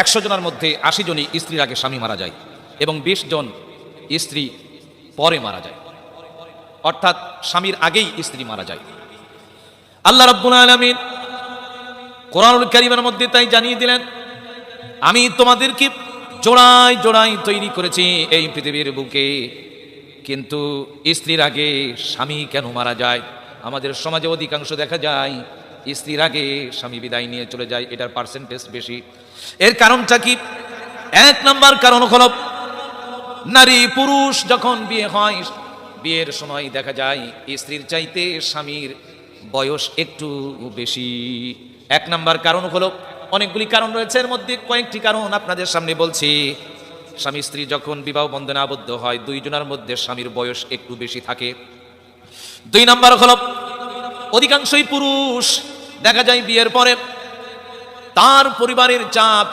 একশো জনের মধ্যে আশি জনই স্ত্রীর আগে স্বামী মারা যায় এবং বিশ জন স্ত্রী পরে মারা যায়। অর্থাৎ স্বামীর আগেই স্ত্রী মারা যায়। আল্লাহ রব্বুল আলমিন কোরআনুল কারিমের মধ্যে তাই জানিয়ে দিলেন, আমি তোমাদেরকে জোড়ায় জোড়ায় তৈরি করেছি এই পৃথিবীর বুকে, কিন্তু স্ত্রীর আগে স্বামী কেন মারা যায়? আমাদের সমাজে অধিকাংশ দেখা যায় স্ত্রীর আগে স্বামী বিদায় নিয়ে চলে যায়, এটার পার্সেন্টেজ বেশি। এর কারণটা কি? এক নাম্বার কারণ হল, নারী পুরুষ যখন বিয়ে হয়, বিয়ের সময় দেখা যায়, স্ত্রীর চাইতে স্বামীর বয়স একটু বেশি। এক নাম্বার কারণ হলো, অনেকগুলি কারণ রয়েছে, এর মধ্যে কয়েকটি কারণ আপনাদের সামনে বলছি। স্বামী স্ত্রী যখন বিবাহ বন্ধনে আবদ্ধ হয়, দুইজনের মধ্যে স্বামীর বয়স একটু বেশি থাকে। দুই নাম্বার হল, অধিকাংশই পুরুষ দেখা যায় বিয়ের পরে তার পরিবারের চাপ